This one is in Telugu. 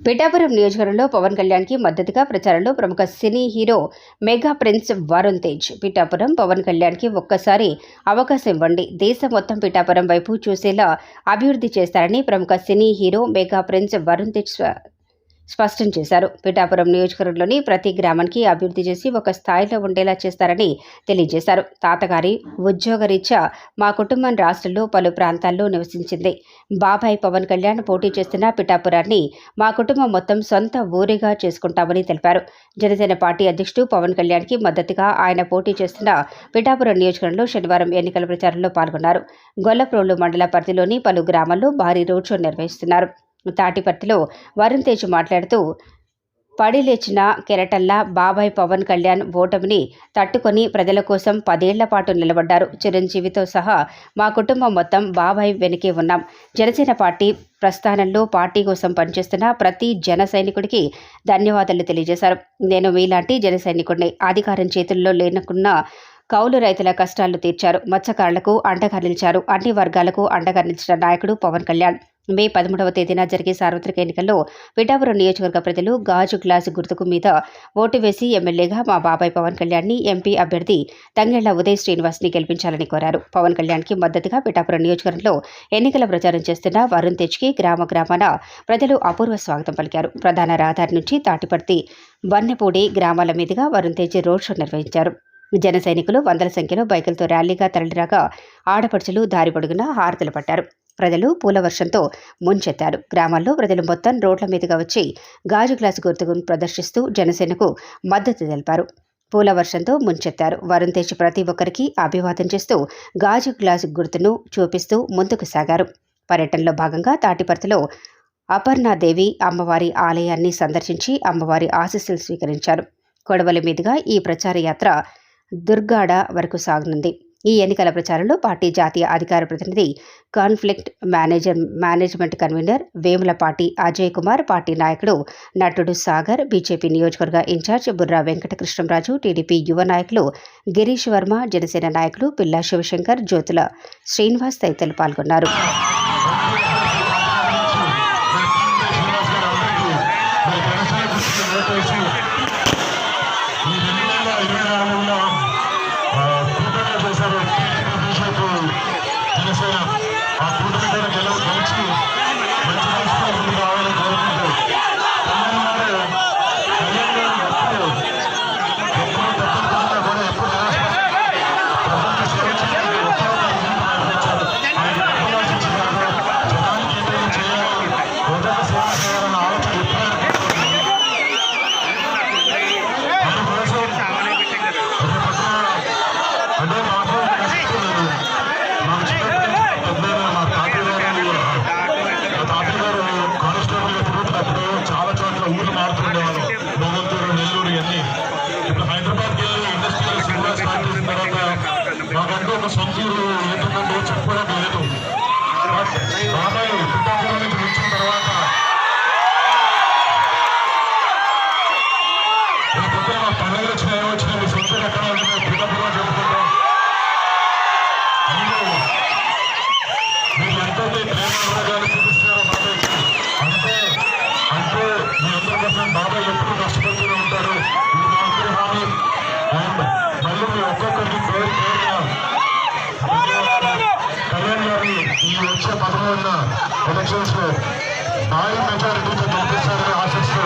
పిఠాపురం నియోజకవర్గంలో పవన్ కళ్యాణ్కి మద్దతుగా ప్రచారంలో ప్రముఖ cine hero mega prince Varun Tej. Pithapuram Pawan కళ్యాణ్కి ఒక్కసారి అవకాశం ఇవ్వండి. దేశం మొత్తం పిఠాపురం వైపు చూసేలా అభివృద్ధి చేస్తారని ప్రముఖ cine hero mega prince Varun Tej స్పష్టం చేశారు. పిఠాపురం నియోజకవర్గంలోని ప్రతి గ్రామానికి అభివృద్ధి చేసి ఒక స్థాయిలో ఉండేలా చేస్తారని తెలియజేశారు. తాతగారి ఉద్యోగరీత్యా మా కుటుంబం రాష్ట్రంలో పలు ప్రాంతాల్లో నివసించింది. బాబాయ్ పవన్ కళ్యాణ్ పోటీ చేస్తున్న పిఠాపురాన్ని మా కుటుంబం మొత్తం సొంత ఊరిగా చేసుకుంటామని తెలిపారు. జనసేన పార్టీ అధ్యక్షుడు పవన్ కళ్యాణ్కి మద్దతుగా ఆయన పోటీ చేస్తున్న పిఠాపురం నియోజకవర్గంలో శనివారం ఎన్నికల ప్రచారంలో పాల్గొన్నారు. గొల్లప్రోలు మండల పరిధిలోని పలు గ్రామాల్లో భారీ రోడ్ షో నిర్వహిస్తున్నారు. తాటిపర్తిలో వరుణ్ తేజ్ మాట్లాడుతూ పడి లేచిన కెరటల్లా బాబాయ్ పవన్ కళ్యాణ్ ఓటమిని తట్టుకొని ప్రజల కోసం పదేళ్ళ పాటు నిలబడ్డారు. చిరంజీవితో సహా మా కుటుంబం మొత్తం బాబాయ్ వెనుకే ఉన్నాం. జనసేన పార్టీ ప్రస్థానంలో పార్టీ కోసం పనిచేస్తున్న ప్రతి జన సైనికుడికి ధన్యవాదాలు తెలియజేశారు. నేను మీలాంటి జన సైనికుడిని అధికారం చేతుల్లో లేనకున్న కౌలు రైతుల కష్టాలు తీర్చారు. మత్స్యకారులకు అండగా నిలిచారు. అన్ని వర్గాలకు అండగా నిలిచిన నాయకుడు పవన్ కళ్యాణ్. మే పదమూడవ తేదీన జరిగే సార్వత్రిక ఎన్నికల్లో పిఠాపురం నియోజకవర్గ ప్రజలు గాజు గ్లాసు గుర్తుకు మీద ఓటు వేసి ఎమ్మెల్యేగా మా బాబాయ్ పవన్ కళ్యాణ్ని ఎంపీ అభ్యర్థి తంగెళ్ళ ఉదయ్ శ్రీనివాస్ని గెలిపించాలని కోరారు. పవన్ కళ్యాణ్కి మద్దతుగా పిఠాపురం నియోజకవర్గంలో ఎన్నికల ప్రచారం చేస్తున్న వరుణ్ తేజ్కి గ్రామ గ్రామాన ప్రజలు అపూర్వ స్వాగతం పలికారు. ప్రధాన రహదారి నుంచి తాటిపర్తి బన్నెపూడి గ్రామాల మీదుగా వరుణ్ తేజ్ రోడ్ షో నిర్వహించారు. జన సైనికులు వందల సంఖ్యలో బైకులతో ర్యాలీగా తరలిరాగా ఆడపడుచులు దారి పొడుగున హారతులు పట్టారు. ప్రజలు పూల వర్షంతో ముంచెత్తారు. గ్రామాల్లో ప్రజలు మొత్తం రోడ్ల మీదుగా వచ్చి గాజు గ్లాసు గుర్తును ప్రదర్శిస్తూ జనసేనకు మద్దతు తెలిపారు. పూల వర్షంతో ముంచెత్తారు. వరుణ్ తేజ్ ప్రతి ఒక్కరికి అభివాదం చేస్తూ గాజు గ్లాసు గుర్తును చూపిస్తూ ముందుకు సాగారు. పర్యటనలో భాగంగా తాటిపర్తిలో అపర్ణాదేవి అమ్మవారి ఆలయాన్ని సందర్శించి అమ్మవారి ఆశీస్సులు స్వీకరించారు. కొడవలి మీదుగా ఈ ప్రచార యాత్ర దుర్గాడ వరకు సాగనుంది. ఈ ఎన్నికల ప్రచారంలో పార్టీ జాతీయ అధికార ప్రతినిధి conflict manager management convener Vemula party Ajay Kumar party నాయకుడు నటుడు సాగర్ బీజేపీ నియోజకవర్గ ఇన్ఛార్జ్ బుర్రా వెంకటకృష్ణంరాజు టీడీపీ యువ నాయకులు గిరీష్ వర్మ జనసేన నాయకులు పిల్లా శివశంకర్ జ్యోతుల శ్రీనివాస్ తదితరులు పాల్గొన్నారు. সংযোগ ఈ వచ్చే పదమూడున ఎలక్షన్స్లో భారీ మెజారిటీతో గెలిపిస్తారని ఆశిస్తూ